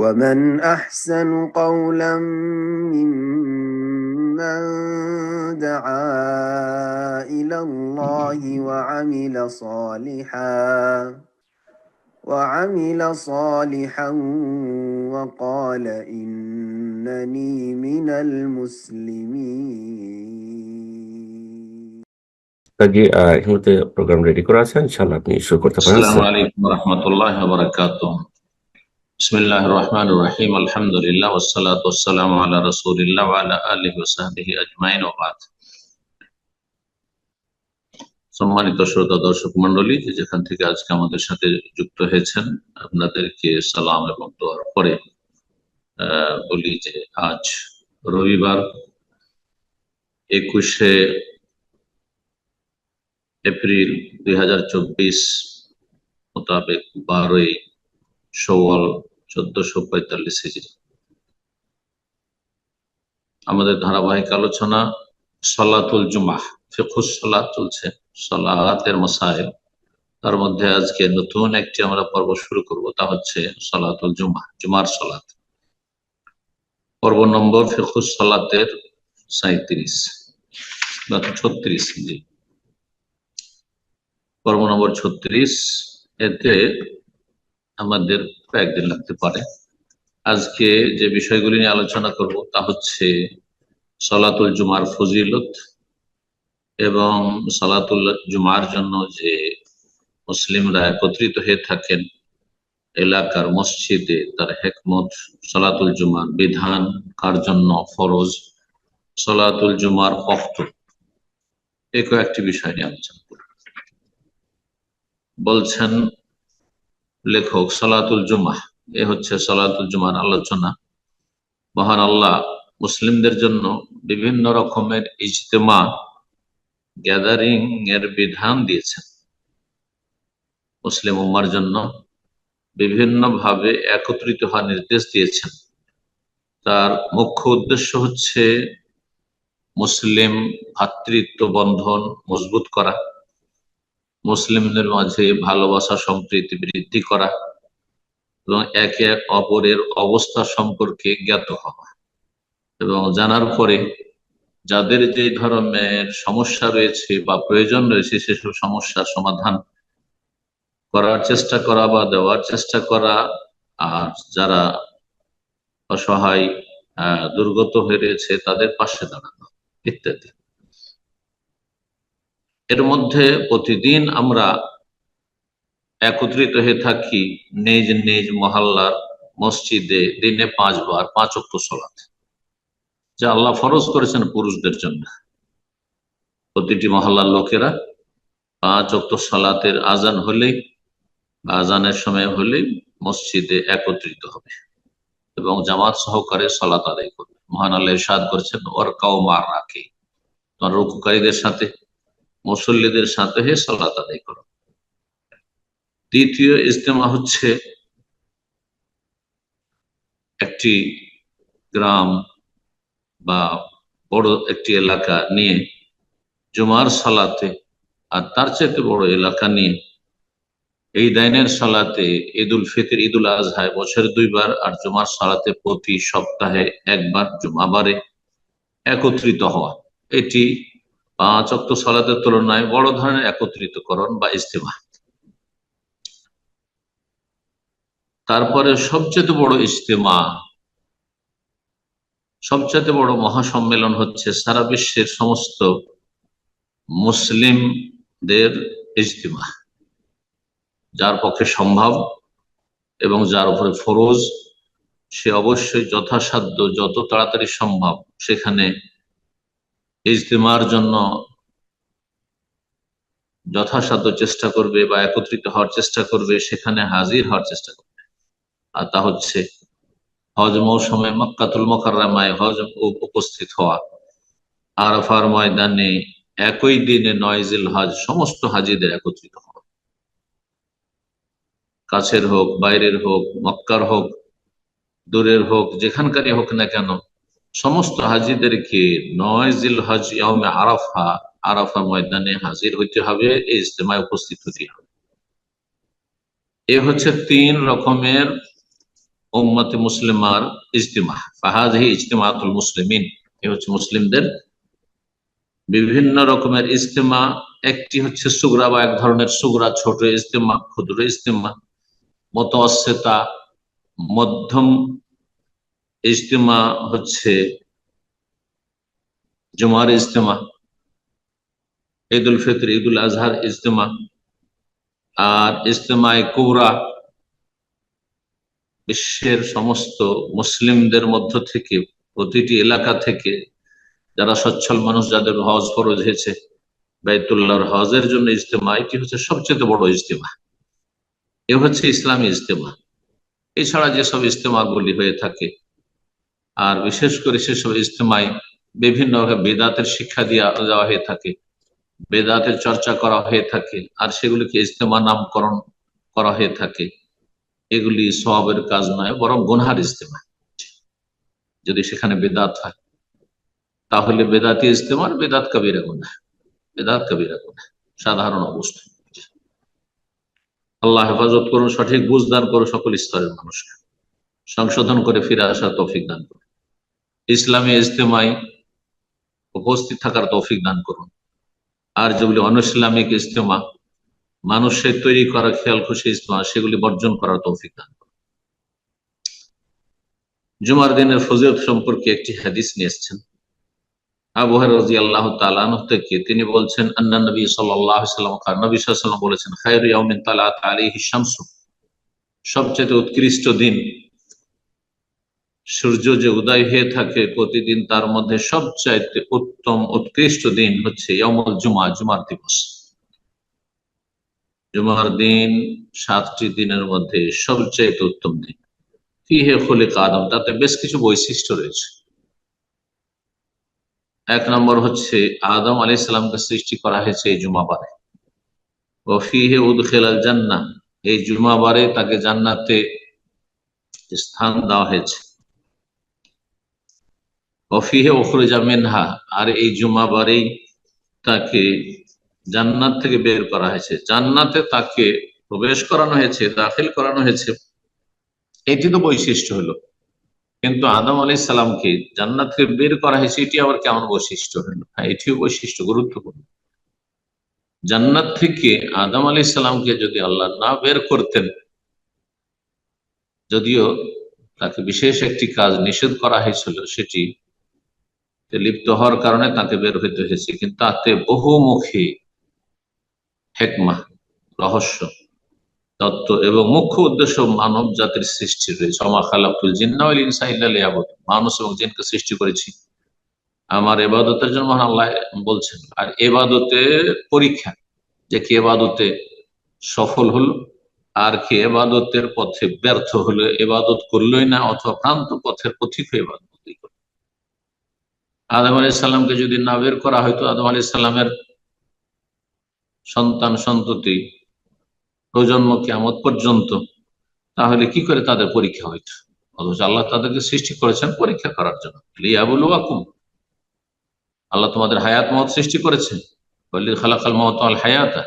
ومن أحسن قولا ممن دعا إلى الله وعمل صالحا وعمل صالحا وقال إنني من المسلمين আগে আহ, এই মুহূর্তে প্রোগ্রাম রেডি করা আছে ইনশাল্লাহ আপনি শুরু করতে পারেন السلام عليكم ورحمة الله وبركاته بسم الله الرحمن الرحيم الحمد لله والصلاة والسلام على رسول الله وعلى آله وصحبه أجمعين وبعد সম্মানিত শ্রোতা দর্শক মন্ডলী যে যেখান থেকে আজকে আমাদের সাথে যুক্ত হয়েছেন আপনাদেরকে সালাম এবং দোয়ার পরে আহ, বলি যে আজ রবিবার একুশে এপ্রিল দুই হাজার চব্বিশ মোতাবেক বারোই সওয়াল চোদ্দশো পঁয়তাল্লিশ আমাদের ধারাবাহিক আলোচনা সলাতুল জুমাহ ফিকুস সলাত চলছে, সলাতের মসাইল। তার মধ্যে আজকে নতুন একটি আমরা পর্ব শুরু করব, তা হচ্ছে সলাতুল জুমা জুমার সলাত। পর্ব নম্বর ফিকুস সলাতের সাঁত্রিশ ছত্রিশ জি পর্ব নম্বর ছত্রিশ, এতে আমাদের কয়েকদিন লাগতে পারে। আজকে যে বিষয়গুলি নিয়ে আলোচনা করব তা হচ্ছে সলাতুল জুমার ফজিলত এবং সলাতুল জুমার জন্য যে মুসলিমরা একত্রিত হয়ে থাকেন এলাকার মসজিদে, তার হেকমত সলাতুল জুমার বিধান কার জন্য ফরজ? সলাতুল জুমার অক্ত এ কয়েকটি বিষয় নিয়ে আলোচনা করব। বলছেন লেখক সলাতুল জুমা এ হচ্ছে সলাতুল জুমার আলোচনা। মহান আল্লাহ মুসলিমদের জন্য বিভিন্ন রকমের ইজতেমা গ্যাদারিং এর বিধান দিয়েছেন। মুসলিম উম্মার জন্য বিভিন্ন ভাবে একত্রিত হওয়ার নির্দেশ দিয়েছেন। তার মুখ্য উদ্দেশ্য হচ্ছে মুসলিম ভাতৃত্ব বন্ধন মজবুত করা। মুসলিমদের মাঝে ভালোবাসা সম্প্রীতি বৃদ্ধি করা এবং একে অপরের অবস্থা সম্পর্কে জ্ঞাত হওয়া। এবং জানার পরে যাদের যে ধরনের সমস্যা রয়েছে বা প্রয়োজন রয়েছে সেসব সমস্যার সমাধান করার চেষ্টা করা বা দেওয়ার চেষ্টা করা, আর যারা অসহায় দুর্গত হয়ে রয়েছে তাদের পাশে দাঁড়ানো ইত্যাদি। এর মধ্যে প্রতিদিন আমরা একত্রিত হয়ে থাকি নিজ নিজ মহল্লার মসজিদে দিনে পাঁচবার, পাঁচ অক্ট সলাত যা আল্লাহ ফরজ করেছেন পুরুষদের জন্য। প্রতিটি মহল্লার লোকেরা পাঁচ অক্ট সলাতের আজান হলেই, আজানের সময় হলেই মসজিদে একত্রিত হবে এবং জামাত সহকারে সলাত আদায় করবে। মহান আল্লাহ ইরশাদ করেছেন ওর কাউ মার রাখে। তোমার রুকুকারীদের সাথে মুসল্লিদের সাথে হয়ে সালাত আদায় করো। দ্বিতীয় ইজতেমা হচ্ছে একটি গ্রাম বা বড় একটি এলাকা নিয়ে জুমার সালাতে আর তার চাইতে বড় এলাকা নিয়ে এই দাইনের সালাতে ঈদুল ফিতর, ঈদুল আজহায় বছরে দুইবার আর জুমার সালাতে প্রতি সপ্তাহে একবার জুমাবারে একত্রিত হওয়া। এটি পাঁচ অক্ট সালাতের তুলনায় বড় ধরনের একত্রিতকরণ বা ইস্তেমা তারপরে সবচেয়ে বড় ইস্তেমা সবচেয়ে বড় মহাসম্মেলন হচ্ছে সারা বিশ্বের সমস্ত মুসলিমদের ইজতেমা। যার পক্ষে সম্ভব এবং যার উপরে ফরজ, সে অবশ্যই যথাসাধ্য, যত তাড়াতাড়ি সম্ভব সেখানে ইজতেমার জন্য যথাসাধ্য চেষ্টা করবে বা একত্রিত হওয়ার চেষ্টা করবে, সেখানে হাজির হওয়ার চেষ্টা করবে। আর তা হচ্ছে হজ মৌসুমে মক্কাতুল মোকাররামায় হজ উপস্থিত হওয়া। আরফার ময়দানে একই দিনে নয়জিল হজ সমস্ত হাজিদের একত্রিত হওয়া। কাছের হোক, বাইরের হোক, মক্কার হোক, দূরের হোক, যেখানকারই হোক না কেন সমস্ত হাজিদেরকে নয় জিল হজ ইয়মে আরাফা আরাফা ময়দানে হাজির হইতে হবে, এই ইজতেমায় উপস্থিত হতে হবে। এ হচ্ছে তিন রকমের উম্মতে মুসলিমার ইজতিমা। ফাহাজহি ইজতিমাতুল মুসলিমিন, এ হচ্ছে মুসলিমদের। বিভিন্ন রকমের ইজতেমা, একটি হচ্ছে সুগরা বা এক ধরনের সুগরা, ছোট ইজতেমা, ক্ষুদ্র ইজতেমা মতসেতা মধ্যম ইজতেমা হচ্ছে জুমার ইজতেমা ঈদ উল ফিতর ঈদ উল আজহার ইজতেমা, আর ইজতেমায় কৌরা বিশ্বের সমস্ত মুসলিমদের মধ্য থেকে, প্রতিটি এলাকা থেকে যারা সচ্ছল মানুষ যাদের হজ ফরজ হয়েছে, বাইতুল্লাহর হজের জন্য ইজতেমা, এটি হচ্ছে সবচেয়ে বড় ইজতেমা। এ হচ্ছে ইসলামী ইজতেমা। এছাড়া যেসব ইজতেমাগুলি হয়ে থাকে আর বিশেষ করে সেসব ইজতেমায় বিভিন্ন বেদাতের শিক্ষা দিয়া দেওয়া হয়ে থাকে, বেদাতের চর্চা করা হয়ে থাকে, আর সেগুলিকে ইজতেমা নামকরণ করা হয়ে থাকে। এগুলি সবের কাজ নয়, বরং গুনহার ইজতেমা। যদি সেখানে বেদাত হয়, তাহলে বেদাতি ইজতেমার বেদাত কবিরা গুনা বেদাত কবিরা গুনা সাধারণ অবস্থা। আল্লাহ হেফাজত করুন, সঠিক বুঝ দান করুন সকল স্তরের মানুষকে। সংশোধন করে ফিরে আসার তৌফিক দান করুন। ইসলামী ইজতেমায় উপস্থিত থাকার তৌফিক দান করুন। আর যেগুলি অন ইসলামিক ইজতেমা, মানুষের তৈরি করা খেয়াল খুশি ইজতেমা, সেগুলি বর্জন করার তৌফিক দান করুন। জুমার দিনের ফজিলত সম্পর্কে একটি হাদিস নিয়ে এসছেন। আবহাওয়ার রাজি আল্লাহ তালান থেকে তিনি বলছেন, আন্না নবী সাল্লাম নবী সাল্লাম বলেছেন, খায়রু তালাত আলাইহি শামসু। সবচেয়ে উৎকৃষ্ট দিন সূর্য যে উদয় হয়ে থাকে প্রতিদিন, তার মধ্যে সবচাইতে উত্তম, উৎকৃষ্ট দিন হচ্ছে ইয়ামুল জুমা, জুমার দিবস। জুমার দিন সাতটি দিনের মধ্যে সবচাইতে উত্তম দিন। কি হে খোলে কাদম তাতে বেশ কিছু বৈশিষ্ট্য রয়েছে। এক নম্বর হচ্ছে, আদম আলি সাল্লামকে সৃষ্টি করা হয়েছে এই জুমাবারে ও ফিহে উদখেলাল জান্না এই জুমাবারে তাকে জান্নাতে স্থান দেওয়া হয়েছে। অফিহে ওখরুজা মেনহা, আর এই জুমাবারেই তাকে জান্নাত থেকে বের করা হয়েছে। জান্নাতে তাকে প্রবেশ করানো হয়েছে, দাখিল করানো হয়েছে। এটি তো বৈশিষ্ট্য হলো। কিন্তু আদম আলি সালামকে জান্নাত থেকে বের করা হয়েছে, এটি আবার কেমন বৈশিষ্ট্য হলো? হ্যাঁ এটিও বৈশিষ্ট্য, গুরুত্বপূর্ণ। জান্নাত থেকে আদম আলি সালামকে যদি আল্লাহ না বের করতেন, যদিও তাকে বিশেষ একটি কাজ নিষেধ করা হয়েছিল, সেটি লিপ্ত হওয়ার কারণে তাকে বের হইতে হয়েছে। কিন্তু তাতে বহুমুখী হেকমা, রহস্য, তত্ত্ব এবং মুখ্য উদ্দেশ্য মানব জাতির সৃষ্টি রয়েছে। অমা খালাকুল জিন্নাউল মানুষ এবং জিনকে সৃষ্টি করেছি। আমার এবাদতের জন্য মহান আল্লাহ বলছেন, আর এবাদতের পরীক্ষা, যে কি এবাদতে সফল হলো, আর কি এবাদতের পথে ব্যর্থ হলো এবাদত করলোই না, অথবা প্রান্ত পথের পথিক এবাদত আদম আলি সাল্লামকে যদি না বের করা হয়তো আদম আলি সাল্লামের সন্তান, সন্ততি প্রজন্ম কেমত পর্যন্ত, তাহলে কি করে তাদের পরীক্ষা হইত অথচ আল্লাহ তাদেরকে সৃষ্টি করেছেন পরীক্ষা করার জন্য। আল্লাহ তোমাদের হায়াত মত সৃষ্টি করেছেন। হায়াতা।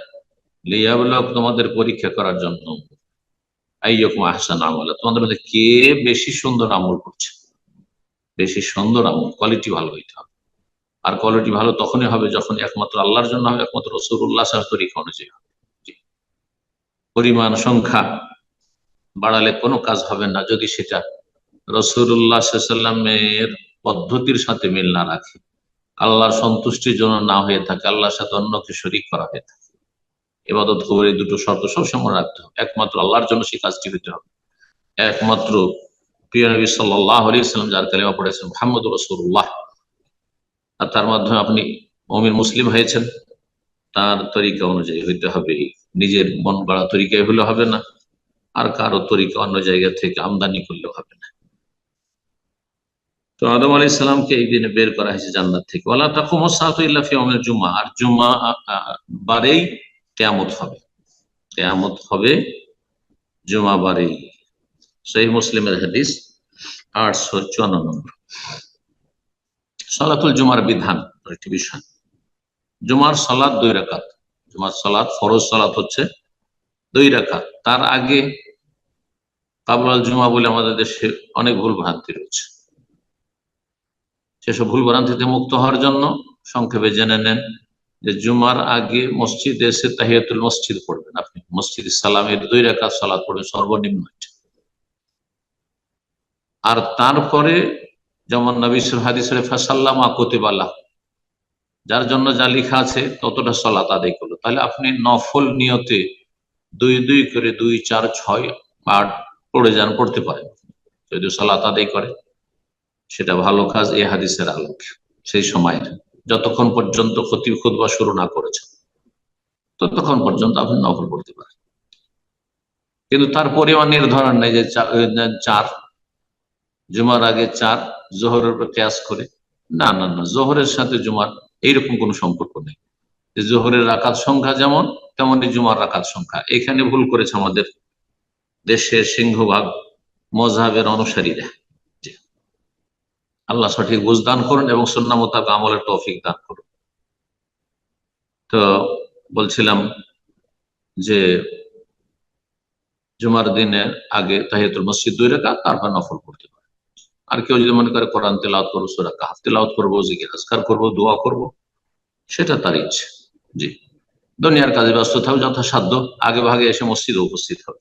তোমাদের পরীক্ষা করার জন্য। আইয়কুম আহসান আমল। তোমাদের মধ্যে কে বেশি সুন্দর আমল করছে? বেশি সুন্দর আমল কোয়ালিটি ভালো হইতে হবে। আর কোয়ালিটি ভালো তখনই হবে যখন একমাত্র আল্লাহর জন্য হবে, একমাত্র রসুল্লাহ সাহ তরিকা অনুযায়ী হবে। পরিমাণ সংখ্যা বাড়ালে কোনো কাজ হবে না যদি সেটা রসুল্লাহ সাল্লামের পদ্ধতির সাথে মিল না রাখে। আল্লাহর সন্তুষ্টির জন্য না হয়ে থাকে, আল্লাহর সাথে অন্যকে শরিক করা হয়ে থাকে। এবাদত কবর এই দুটো শর্ত সবসময় রাখতে হবে। একমাত্র আল্লাহর জন্য সেই কাজটি হইতে হবে। একমাত্র প্রিয় নবী সাল্লাহ আলী সাল্লাম যার কালেমা পড়েছেন মোহাম্মদ রসুল্লাহ আর তার মাধ্যমে আপনি মমিন মুসলিম হয়েছেন। তার তরিকা অনুযায়ী হইতে হবে, নিজের মন গড়া তরিকায় হলে হবে না। আর কারও তরিকা অন্য জায়গা থেকে আমদানি করলেও হবে না। তো আদম আলি সাল্লামকে এই দিনে বের করা হয়েছে জান্নাত থেকে। ওলা তখন ইল্লাফিমের জুমা আর জুমা বারেই কেয়ামত হবে। কেয়ামত হবে জুমা বারেই। সেই মুসলিমের হাদিস আটশো চুয়ান্ন নম্বর। সালাতুল জুমার বিধান একটি বিষয়। জুমার সালাদ দুই রাকাত। জুমার সালাদ ফরজ সালাত হচ্ছে দুই রাকাত। তার আগে কাবলাল জুমা বলে আমাদের দেশে অনেক ভুল ভ্রান্তি রয়েছে। সেসব ভুল ভ্রান্তিতে মুক্ত হওয়ার জন্য সংক্ষেপে জেনে নেন যে জুমার আগে মসজিদে এসে তাহিয়াতুল মসজিদ পড়বেন আপনি। মসজিদ সালামের দুই রেখা সালাদ পড়বেন, সর্বনিম্ন এটা। আর তারপরে যেমন নবিসুল হাদিসের ফাসাল্লাম আকতিবালা যার জন্য যা লেখা আছে ততটা সলাত আদায় করল। তাহলে আপনি নফল নিয়তে দুই দুই করে দুই, চার, ছয়, আট পড়ে যান, পড়তে পারেন। যদি সলাত আদায় করে, সেটা ভালো কাজ, এ হাদিসের আলোকে, সেই সময়ের। যতক্ষণ পর্যন্ত ক্ষতি খুদবা শুরু না করেছেন, ততক্ষণ পর্যন্ত আপনি নফল পড়তে পারেন। কিন্তু তার পরিমাণ নির্ধারণ নেই যে চার জুমার আগে চার, জোহরের উপর ক্যাশ করে। না না না, জোহরের সাথে জুমার এইরকম কোনো সম্পর্ক নেই। জোহরের রাকাত সংখ্যা যেমন, তেমনই জুমার রাকাত সংখ্যা। এখানে ভুল করেছে আমাদের দেশের সিংহভাগ মজাহের অনুসারীরা। আল্লাহ সঠিক বুঝ দান করুন এবং সন্না মোতাবেক আমলের তৌফিক দান করুন। তো বলছিলাম যে জুমার দিনের আগে তাহিয়াতুল মসজিদ দুই রেখা তারপর নফল করতে আর কেউ যদি মনে করে কোরআন তেলাওয়াত করব, সুরা কাহাফ তেলাওয়াত করব, জিকির আজকার করব, দোয়া করব, সেটা তার ইচ্ছে। জি। দুনিয়ার কাজে ব্যস্ত থাকবে যথাসাধ্য। আগে ভাগে এসে মসজিদে উপস্থিত হবে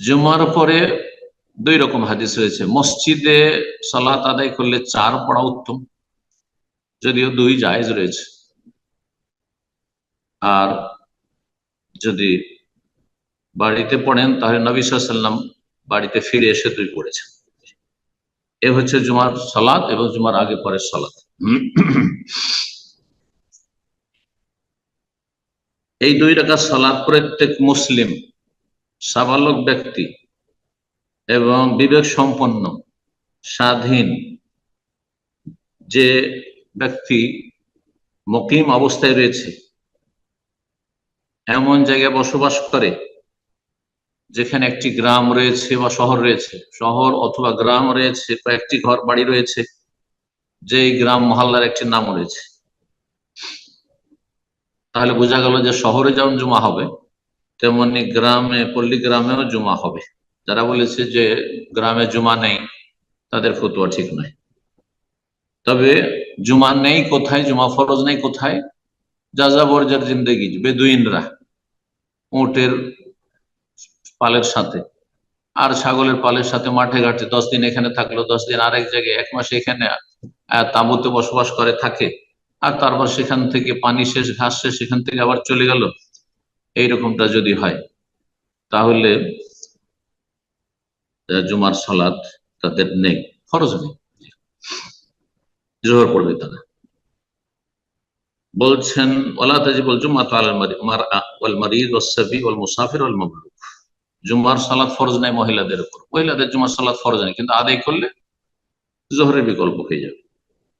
জুমার পরে দুই রকম হাদিস রয়েছে। মসজিদে সালাত আদায় করলে চার পড়া উত্তম, যদিও দুই জায়েজ রয়েছে। আর যদি বাড়িতে পড়েন, তাহলে নবী সাল্লাম বাড়িতে ফিরে এসে তুই পড়েছেন এ হচ্ছে জুমার সালাদ এবং জুমার আগে পরের সালাদ এই দুই টাকা সালাদ প্রত্যেক মুসলিম, সাবালক ব্যক্তি এবং বিবেক সম্পন্ন, স্বাধীন যে ব্যক্তি মকিম অবস্থায় রয়েছে, এমন জায়গায় বসবাস করে যেখানে একটি গ্রাম রয়েছে বা শহর রয়েছে। শহর অথবা গ্রাম রয়েছে, কয়েকটি ঘর বাড়ি রয়েছে যে গ্রাম মহল্লার একটি নাম রয়েছে। তাহলে বোঝা গেল যে শহরে যেমন জমা হবে, তেমনি গ্রামে, পল্লী গ্রামেও জমা হবে। যারা বলেছে যে গ্রামে জমা নেই, তাদের ফতুয়া ঠিক নয়। তবে জুমা নেই কোথায়, জুমা ফরজ নেই কোথায়? যাজা বর্জার জিন্দগি, বেদুইনরা, উটের পালের সাথে। আর ছাগলের পালের সাথে মাঠে ঘাটে দশ দিন এখানে থাকল, দশ দিন আরেক জায়গায়, এক মাস এখানে তাঁবুতে বসবাস করে, থাকে। আর তারপর সেখান থেকে পানি শেষ, ঘাস শেষ, সেখান থেকে আবার চলে গেল। এইরকমটা যদি হয়, তাহলে জুমার সালাদ তাদের নেই খরচ নেই। জোহর পড়বে তারা। বলছেন ওলা তাজিবুল জুমা আল মারআ ওয়াল মারিদ ওয়াস সাবি ওয়াল মুসাফির ওয়াল মামলুক জুমার সালাত ফরজ নাই মহিলাদের উপর। মহিলাদের জুমার সালাত ফরজ নেই, কিন্তু আদায় করলে জোহরের বিকল্প হয়ে যাবে।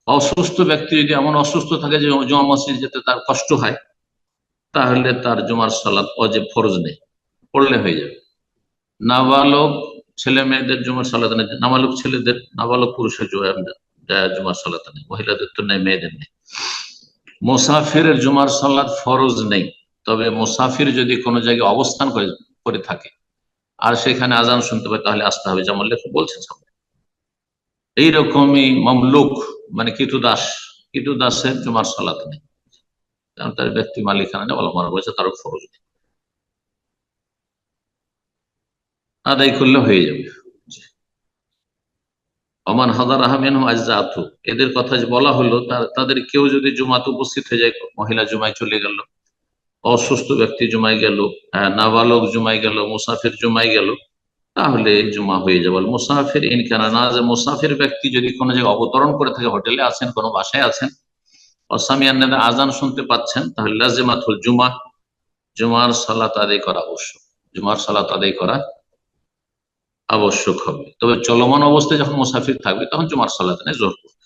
অসুস্থ ব্যক্তি যদি এমন অসুস্থ থাকে যে জমা মসজিদ যেতে তার কষ্ট হয়, তাহলে তার জুমার সালাত অজেব ফরজ নেই, পড়লে হয়ে যাবে। নাবালক ছেলে মেয়েদের জুমার সালাত নেই, নাবালক ছেলেদের, নাবালক পুরুষের জুমা- জুমার সালাত নেই, মহিলাদের তো নেই, মেয়েদের নেই। মুসাফিরের জুমার সালাত ফরজ নেই, তবে মোসাফির যদি কোনো জায়গায় অবস্থান করে করে থাকে আর সেখানে আজান শুনতে পায়, তাহলে আসতে হবে। যেমন লেখক বলছেন সামনে। এইরকমই মামলুক মানে কিটু দাস, কিটু দাসের জুমার সালাত নেই। কারণ তার ব্যক্তি মালিকানা নেই মারা বলছে তারও ফরজ আদায় করলে হয়ে যাবে। অমান হাজার আহমেন এদের কথা বলা হলো তাদের কেউ যদি জুমাতে উপস্থিত হয়ে যায়, মহিলা জুমায় চলে গেল। অসুস্থ ব্যক্তি জুমায় গেল নাবালক জুমায় গেল, মুসাফির জুমায় গেল, তাহলে জুমা হয়ে যাবে। মুসাফির ইনকানা না, যে মুসাফির ব্যক্তি যদি কোনো জায়গায় অবতরণ করে থাকে, হোটেলে আছেন, কোনো বাসায় আছেন অসামিয়ান্নাদের আজান শুনতে পাচ্ছেন, তাহলে লাজেমাতুল জুমা, জুমার সালাত আদায় করা আবশ্যক। জুমার সালাত আদায় করা আবশ্যক হবে। তবে চলমান অবস্থায় যখন মুসাফির থাকবে, তখন জুমার সালাত নেই জোর করবে।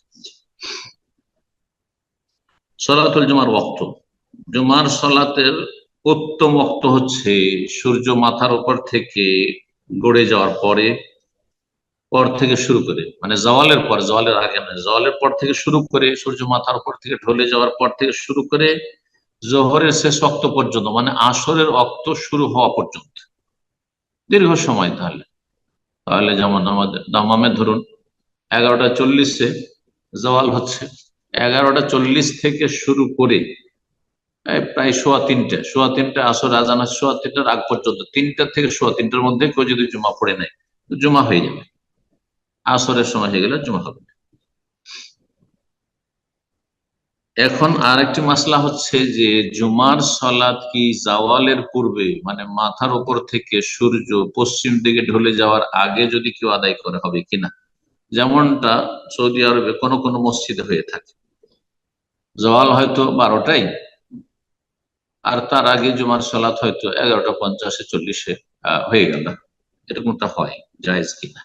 সলাতুল জুমার ওয়াক্ত। জুমার সালাতের উত্তম ওক্ত হচ্ছে সূর্য মাথার উপর থেকে গড়ে যাওয়ার পরে, পর থেকে শুরু করে মানে জওয়ালের পর, জওয়ালের আগে মানে জওয়ালের পর থেকে শুরু করে, সূর্য মাথার উপর থেকে ঢলে যাওয়ার পর থেকে শুরু করে জোহরের শেষ অক্ত পর্যন্ত মানে আসরের অক্ত শুরু হওয়া পর্যন্ত। দীর্ঘ সময় তাহলে। তাহলে যেমন আমাদের, দামামে ধরুন, এগারোটা চল্লিশে জওয়াল হচ্ছে, এগারোটা চল্লিশ থেকে শুরু করে প্রায় সোয়া তিনটে সোয়া তিনটে আসর, আজান সোয়া তিনটার আগ পর্যন্ত। তিনটা থেকে সোয়া তিনটার মধ্যে কেউ যদি জমা পড়ে নেয় জমা হয়ে যাবে। আসরের সময় হয়ে গেলে জমা হবে। এখন আর একটি মাসলা হচ্ছে যে, জুমার সলাদ কি জাওয়ালের পূর্বে মানে মাথার উপর থেকে সূর্য পশ্চিম দিকে ঢলে যাওয়ার আগে যদি কেউ আদায় করে, হবে কিনা যেমনটা সৌদি আরবে কোনো কোনো মসজিদে হয়ে থাকে। জওয়াল হয়তো বারোটাই আর তার আগে জুমার সালাত হয়তো এগারোটা পঞ্চাশে, চল্লিশে হয়ে গেল। এরকমটা হয়, জায়েজ কিনা।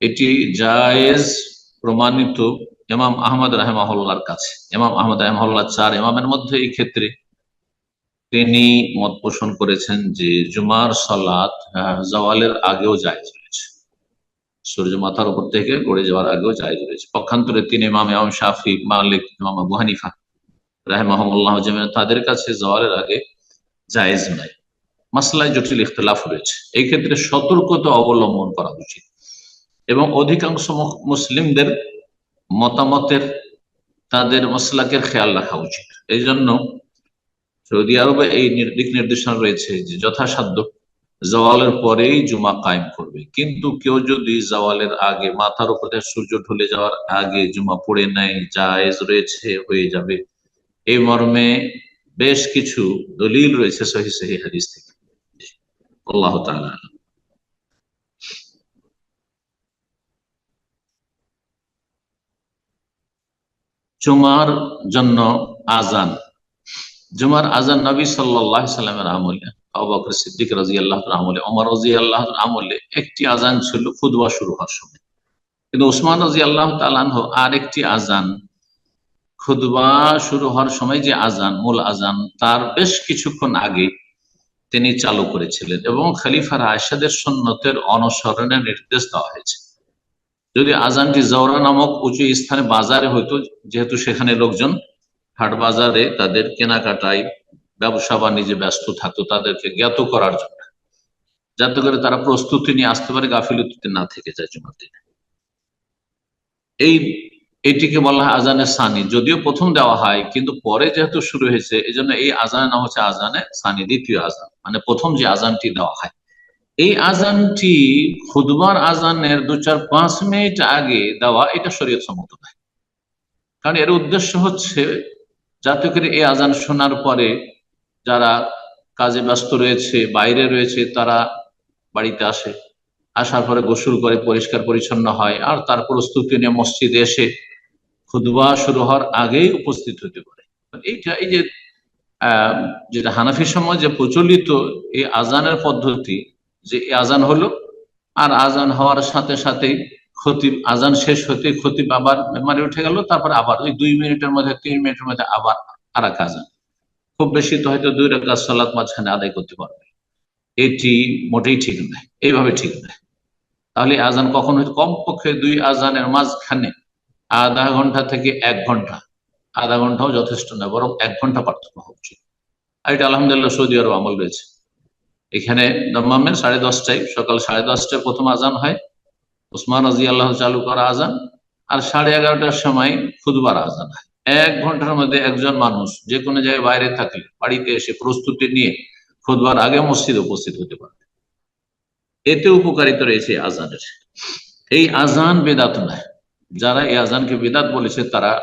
এটি জায়েজ প্রমাণিত এমাম আহমদ রাহেমাহুল্লার কাছে। এমাম আহমদ রাহেমাহুল্লাহ চার এমামের মধ্যে এই ক্ষেত্রে তিনি মত পোষণ করেছেন যে জুমার সালাত জওয়ালের আগেও জায়েজ রয়েছে। সূর্য মাথার উপর থেকে গড়ে যাওয়ার আগেও জায়েজ রয়েছে। পক্ষান্তরে তিনি ইমাম ইমাম শাফি, মালিক, ইমাম আবু হানিফা রাহেমাহুল্লাহ জামিয়া তাদের কাছে জওয়ালের আগে জায়েজ নাই। মাসলায় জটিল ইখতলাফ রয়েছে। এই ক্ষেত্রে সতর্কতা অবলম্বন করা উচিত। এবং অধিকাংশ মুসলিমদের মতামতের, তাদের মসলাকের খেয়াল রাখা উচিত। এই জন্য সৌদি আরবে এই দিক নির্দেশনা রয়েছে যে যথাসাধ্য জওয়ালের পরেই জুমা কায়েম করবে। কিন্তু কেউ যদি জওয়ালের আগে মাথার উপর সূর্য ঢলে যাওয়ার আগে জুমা পড়ে নেয়, জায়েজ রয়েছে, হয়ে যাবে। এই মর্মে বেশ কিছু দলিল রয়েছে সহি সহি হাদিস থেকে। আল্লাহ তাআলা জুমার জন্য আজান জুমার আজান নবী সাল্লাহ সাল্লামের আমলে, আবু বকর সিদ্দিক রাজি আল্লাহ আমলে ওমর রাজি আল্লাহ আমলে একটি আজান ছিল খুদবা শুরু হওয়ার সময়। কিন্তু উসমান রাজি আল্লাহ তালানহ আর একটি আজান খুদবা শুরু হওয়ার সময় যে আজান, মূল আজান, তার বেশ কিছুক্ষণ আগে তিনি চালু করেছিলেন এবং খলিফার আয়সাদের সন্ন্যতের অনুসরণের নির্দেশ দেওয়া হয়েছে। যদি আজানটি জওরা নামক উঁচু স্থানে বাজারে হইতো, যেহেতু সেখানে লোকজন হাট বাজারে তাদের কেনাকাটায় ব্যবসা বাণিজ্যে ব্যস্ত থাকতো, তাদেরকে জ্ঞাত করার জন্য। যাতে করে তারা প্রস্তুতি নিয়ে আসতে পারে, গাফিলতিতে না থেকে যায় জুমার এই এটিকে বলা হয় আজানের সানি। যদিও প্রথম দেওয়া হয়, কিন্তু পরে যেহেতু শুরু হয়েছে এই জন্য এই আজানের নাম হচ্ছে আজানে সানি, দ্বিতীয় আজান মানে প্রথম যে আজানটি দেওয়া হয়। এই আজানটি খুদবার আজানের দু চার পাঁচ মিনিট আগে দেওয়া, এটা শরীয়ত সম্মত নয়। কারণ এর উদ্দেশ্য হচ্ছে, যাতে করে এই আজান শোনার পরে যারা কাজে ব্যস্ত রয়েছে, বাইরে রয়েছে, তারা বাড়িতে আসে, আসার পরে গোসল করে পরিষ্কার পরিচ্ছন্ন হয়, আর তার প্রস্তুতি নিয়ে মসজিদে এসে খুদবা শুরু হওয়ার আগেই উপস্থিত হতে পারে। এইটা এই যে যেটা হানাফি সময় যে প্রচলিত এই আজানের পদ্ধতি, যে আজান হলো, আর আজান হওয়ার সাথে সাথেই খতিব, আজান শেষ হতে খতিব আবার মেমারি উঠে গেল, তারপর আবার ওই দুই মিনিটের মধ্যে, তিন মিনিটের মধ্যে আবার আর এক আজান। খুব বেশি তো হয়তো দুই রাকাত সালাত মাঝখানে আদায় করতে পারবে। এটি মোটেই ঠিক নয়। এইভাবে ঠিক নয়। তাহলে আজান কখন হয়তো কমপক্ষে দুই আজানের মাঝখানে। আধা ঘণ্টা থেকে এক ঘণ্টা। আধা ঘন্টাও যথেষ্ট নয়, বরং এক ঘণ্টা পার্থক্য হওয়া উচিত আর এটা আলহামদুলিল্লাহ সৌদি আরব আমল রয়েছে। এখানে দম্মামের সাড়ে দশটায়, সকাল সাড়ে দশটায় প্রথম আজান হয়, ওসমান রাজি আল্লাহ চালু করা আজান আর সাড়ে এগারোটার সময় খুদবার আজান হয়। এক ঘণ্টার মধ্যে একজন মানুষ যে কোনো জায়গায় বাইরে থাকলে, বাড়িতে এসে প্রস্তুতি নিয়ে খুদবার আগে মসজিদে উপস্থিত হতে পারবে। এতে উপকারিতা রয়েছে আজানের এই আজান বেদাত নয় যারা এই আজানকে বেদাত বলেছে, তারা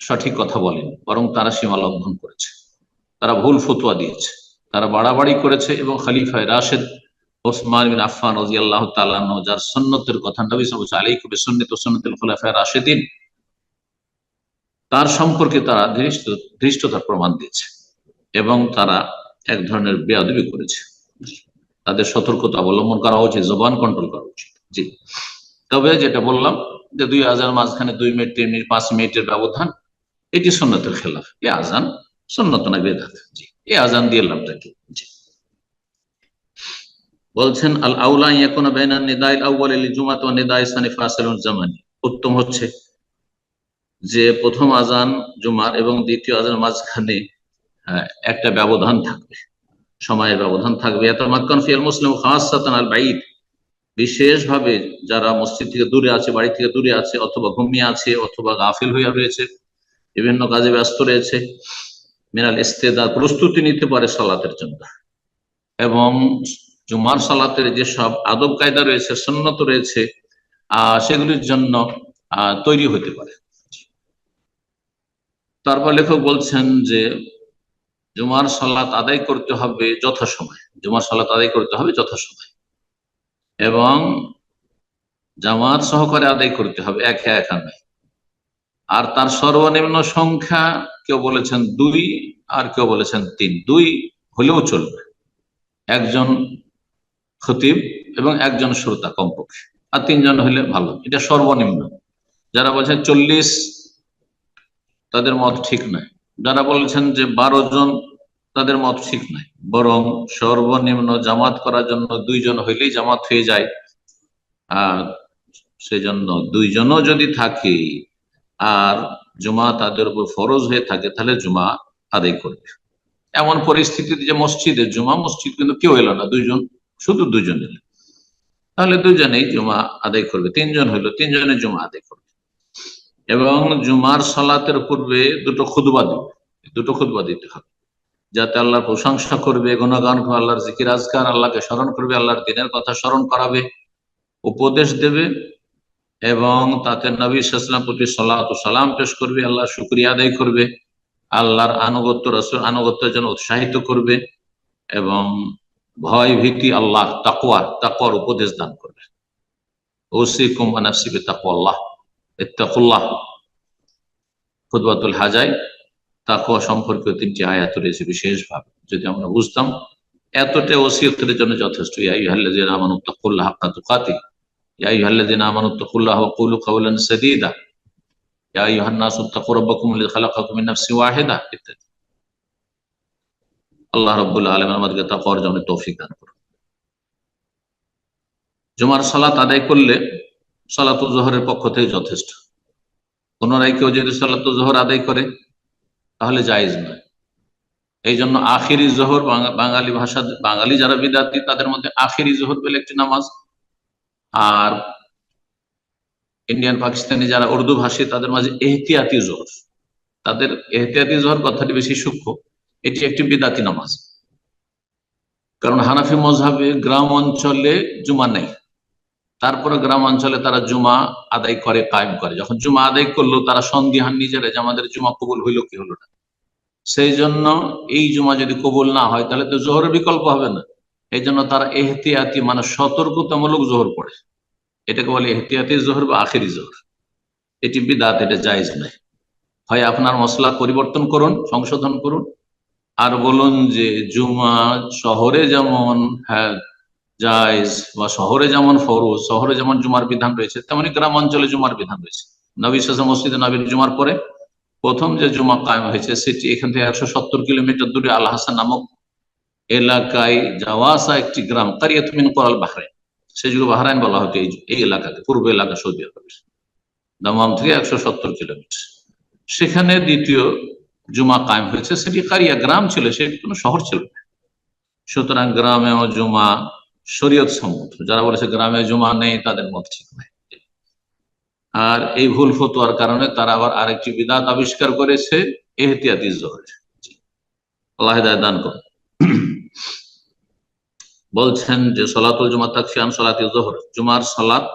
সঠিক কথা বলেন, বরং তারা সীমা লঙ্ঘন করেছে। তারা ভুল ফতুয়া দিয়েছে। তারা বাড়াবাড়ি করেছে এবং খালিফায় রাশেদ ওসমান বিন আফফান রাজি আল্লাহ তালাহ যার সন্ন্যতের কথা নবী সাল আলী কবি সন্ন্যত সন্ন্যতুল খোলাফায় রাশেদিন, তার সম্পর্কে তারা ধৃষ্ট, ধৃষ্টতার প্রমাণ দিয়েছে এবং তারা এক ধরনের বেয়াদবি করেছে। তাদের সতর্কতা অবলম্বন করা উচিত, জবান কন্ট্রোল করা উচিত। জি। তবে যেটা বললাম যে দুই হাজার মাঝখানে দুই মিনিট তিন মিনিট পাঁচ মিনিটের ব্যবধান এটি সন্ন্যতের খেলাফ। এ আজান সন্ন্যত না বেদাত। জি এ আজান দিয়ে লাভটা কি? বলছেন আল আউলা ইয়াকুন বাইনা নিদাইল আউয়াল লিল জুমাত ওয়া নিদাই সানি জামানি। উত্তম হচ্ছে যে প্রথম আজান জুমার এবং দ্বিতীয় আজান মাঝখানে আহ, একটা ব্যবধান থাকবে। সময়ের ব্যবধান থাকবে। এত মাক্কান ফিয়াল মুসলিম খাসাতান আল বাইদ বিশেষভাবে যারা মসজিদ থেকে দূরে আছে, বাড়ি থেকে দূরে আছে, অথবা ঘুমিয়ে আছে, অথবা গাফিল হইয়া রয়েছে, বিভিন্ন কাজে ব্যস্ত রয়েছে, মিনাল ইস্তেদার প্রস্তুতি নিতে পারে সালাতের জন্য। এবং জুমার সালাতের যেসব আদব কায়দা রয়েছে সন্ন্যত রয়েছে, আহ, সেগুলির জন্য তৈরি হতে পারে। তারপর লেখক বলছেন যে, জুমার সালাত আদায় করতে হবে যথাসময়। জুমার সালাত আদায় করতে হবে যথাসময়। এবং জামাত সহকারে আদায় করতে হবে, এক একা নয় আর তার সর্বনিম্ন সংখ্যা কেউ বলেছেন দুই, আর কেউ বলেছেন তিন। দুই হলেও চলবে। একজন খতিব এবং একজন শ্রোতা কমপক্ষে। আর তিনজন হলে ভালো। এটা সর্বনিম্ন। যারা বলছেন চল্লিশ, তাদের মত ঠিক নয়। যারা বলেছেন যে বারো জন তাদের মত ঠিক নয় বরং সর্বনিম্ন জামাত করার জন্য দুইজন হইলেই জামাত হয়ে যায়। আর সেজন্য দুইজনও যদি থাকে আর জুমা তাদের উপর ফরজ হয়ে থাকে, তাহলে জুমা আদায় করবে। এমন পরিস্থিতিতে যে মসজিদে জুমা মসজিদ কিন্তু কেউ এলো না, দুইজন, শুধু দুজন এলো। তাহলে দুজনেই জুমা আদায় করবে, তিনজন হইল, তিনজনে জুমা আদায় করবে। এবং জুমার সালাতের পূর্বে দুটো খুদবা দিবে, দুটো খুদবা দিতে হবে। যাতে আল্লাহর প্রশংসা করবে, গুণগান আল্লাহর জিকির, আজকার আল্লাহকে স্মরণ করবে, আল্লাহর দিনের কথা স্মরণ করাবে, উপদেশ দেবে এবং তাতে নবী সাল্লাম প্রতি সাল্লাহ সালাম পেশ করবে আল্লাহ শুক্রিয়া আদায় করবে, আল্লাহর আনুগত্য রসুল আনুগত্যের জন্য উৎসাহিত করবে এবং ভয়, ভীতি আল্লাহ তাকুয়ার তাকুয়ার উপদেশ দান করবে। ওসি কুমানাসিবে তাকুয়াল্লাহ ইত্তাকুল্লাহ। খুদবাতুল হাজাই। তাকুয়া সম্পর্কে তিনটি আয়াত রয়েছে বিশেষভাবে। যদি আমরা বুঝতাম, এতটা ওসিয়তের জন্য যথেষ্ট। ইয়াই আমান উত্তাকুল্লাহ হাক্কা তুকাতি ইয়াই হাল্লাদিন আমানুত্তাকুল্লাহ ওয়াকুলু কাউলান সাদীদা। ইয়া ইউহান্নাস উত্তাকু খালাকাকুম মিন ওয়াহিদা। ইত্যাদি। আল্লাহ রাব্বুল আলামিন আমাদেরকে তাকওয়া অর্জনের তৌফিক দান করুন। জুমার সালাত আদায় করলে সালাতুল জোহরের পক্ষ থেকে যথেষ্ট। পুনরায় কেউ যদি সালাতুল জোহর আদায় করে তাহলে জায়েজ নয়। এই জন্য আখিরি জোহর বাঙালি ভাষা, বাঙালি যারা বিদ্যার্থী, তাদের মধ্যে আখিরি জোহর বলে একটি নামাজ। আর ইন্ডিয়ান পাকিস্তানি যারা উর্দু ভাষী, তাদের মাঝে এহতিয়াতি জোহর। তাদের এহতিয়াতি জোহর কথাটি বেশি সূক্ষ্ম। এটি একটি বিদাতি নামাজ। কারণ হানাফি মজাবে গ্রাম অঞ্চলে জুমা নেই। তারপরে গ্রাম অঞ্চলে তারা জুমা আদায় করে, কায়েম করে। যখন জুমা আদায় করল, তারা সন্দিহান নিজেরা যে আমাদের জুমা কবুল হইল কি হলো না? সেই জন্য এই জুমা যদি কবুল না হয়, তাহলে তো জোহরের বিকল্প হবে না। এই জন্য তারা এহতিয়াতি মানে সতর্কতামূলক জোহর পড়ে। এটাকে বলে এহতিয়াতি জোহর বা আখেরি জোহর। এটি বিদাত, এটা জায়জ নাই হয় আপনার মশলা পরিবর্তন করুন, সংশোধন করুন, আর বলুন যে জুমা শহরে যেমন হ্যাঁ জায়জ বা শহরে যেমন ফরজ, শহরে যেমন জুমার বিধান রয়েছে, তেমনি গ্রাম অঞ্চলে জুমার বিধান রয়েছে। নবী শেষে মসজিদে নবীর জুমার পরে প্রথম যে জুমা কায়েম হয়েছে, সেটি এখান থেকে একশো সত্তর কিলোমিটার দূরে আল হাসান নামক এলাকায় জাওয়াসা একটি গ্রাম কারিয়াতমিন করাল বাহরাইন। সেগুলো বাহরাইন বলা হতো এই এলাকাতে পূর্ব এলাকা সৌদি আরবের। দামাম থেকে একশো সত্তর কিলোমিটার। সেখানে দ্বিতীয় জুমা কায়েম হয়েছে, সেটি কারিয়া গ্রাম ছিল সেটি কোনো শহর ছিল না। সুতরাং গ্রামেও জুমা শরীয়ত সম্মত। যারা বলেছে গ্রামে জুমা নেই, তাদের মত ঠিক নাই। আর এই ভুল ফতোয়ার কারণে তারা আবার আরেকটি বিদাত আবিষ্কার করেছে, এহতিয়াতি জোহর। আল্লাহ দান বলছেন যে সলাতুল জুমা তাকফিয়ান সলাতি জোহর। জুমার সালাত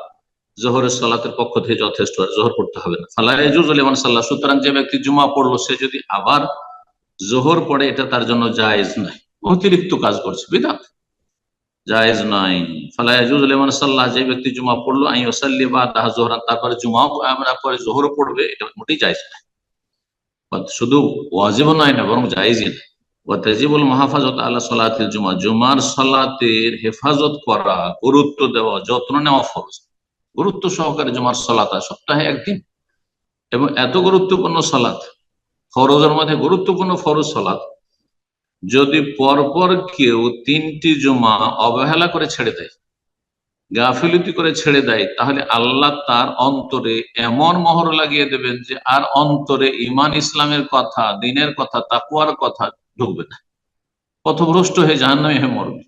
জোহরের সালাতের পক্ষ থেকে যথেষ্ট জোহর পড়তে হবে না। ফালাইজুজলিমান সাল্লাহ সুতরাং যে ব্যক্তি জুমা পড়ল, সে যদি আবার জোহর পড়ে, এটা তার জন্য জায়েজ নাই অতিরিক্ত কাজ করছে, বিদাত। জায়েজ নয় ফালাইজুজলিমান সাল্লাহ, যে ব্যক্তি জুমা পড়ল আই ওসাল্লি বা দাহ জোহরান, তারপরে জুমাও আমরা পরে জোহরও পড়বে, এটা মোটেই জায়েজ নয় শুধু ওয়াজিব নয় না, বরং জায়েজই নয় ওয়াতাজিবুল মাহফাজত আল্লাহ সালাতিল জুমা, জুমার সালাতের হেফাজত করা, গুরুত্ব দেওয়া, যত্ন নেওয়া ফরজ। গুরুত্ব সহকারে জুমার সালাত সপ্তাহে একদিন। এবং এত গুরুত্বপূর্ণ সালাত, ফরজের মধ্যে গুরুত্বপূর্ণ ফরজ সালাত যদি পরপর কেউ তিনটি জুমা অবহেলা করে ছেড়ে দেয়, গাফিলতি করে ছেড়ে দেয়, তাহলে আল্লাহ তার অন্তরে এমন মোহর লাগিয়ে দেবেন যে আর অন্তরে ইমান ইসলামের কথা, দিনের কথা তাকুয়ার কথা ঢুকবে না। পথভ্রষ্ট হয়ে জাহান্নামে হয়ে মরবে।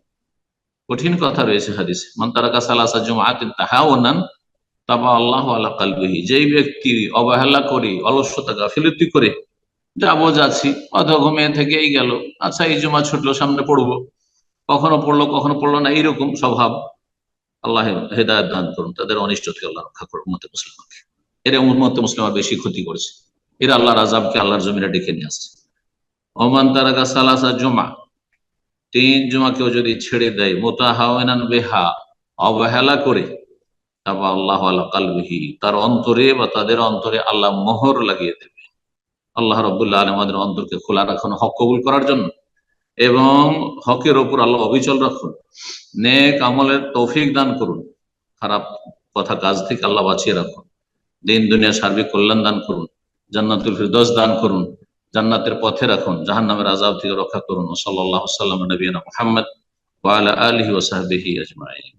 কঠিন কথা রয়েছে হাদিসে। মান তারাকা সালাসা জুমাতিন তাহাওয়ানান, তাবা আল্লাহ আলা কালবিহি। যেই ব্যক্তি অবহেলা করে অলস্যতা গাফিলতি করে যাব, যাচ্ছি। অথবা ঘুমিয়ে থেকেই গেল। আচ্ছা এই জমা ছুটলো, সামনে পড়ব। কখনো পড়ল কখনো পড়ল না, এইরকম স্বভাব। আল্লাহ হেদায়ত দান করুন, তাদের অনিষ্ট থেকে আল্লাহ রক্ষা করুন মতে মুসলিমকে। এরা উন্মতে মুসলিম বেশি ক্ষতি করেছে। এরা আল্লাহর আজাবকে আল্লাহর জমিনে ডেকে নিয়ে আসছে। ওমান তারাকা সালাসা জমা। তিন জমা কেউ যদি ছেড়ে দেয়, মোতাহাওয়ানান বেহা, অবহেলা করে, তারপর আল্লাহ আল্লাহ কালবিহি, তার অন্তরে বা তাদের অন্তরে আল্লাহ মোহর লাগিয়ে দেবে। আল্লাহ রবুল্লাহ আলম আমাদের অন্তরকে খোলা রাখুন, হক কবুল করার জন্য। এবং হকের ওপর আল্লাহ অবিচল রাখুন। নেক আমলের তৌফিক দান করুন। খারাপ কথা কাজ থেকে আল্লাহ বাঁচিয়ে রাখুন। দিন দুনিয়া সার্বিক কল্যাণ দান করুন। জান্নাতুল ফিরদৌস দান করুন। জান্নাতের পথে রাখুন। জাহান নামের আজাব থেকে রক্ষা করুন। সাল্লাহ সাল্লাম নবীনা মোহাম্মদ ওয়ালা আলহি ওসাহবিহি আজমাইন।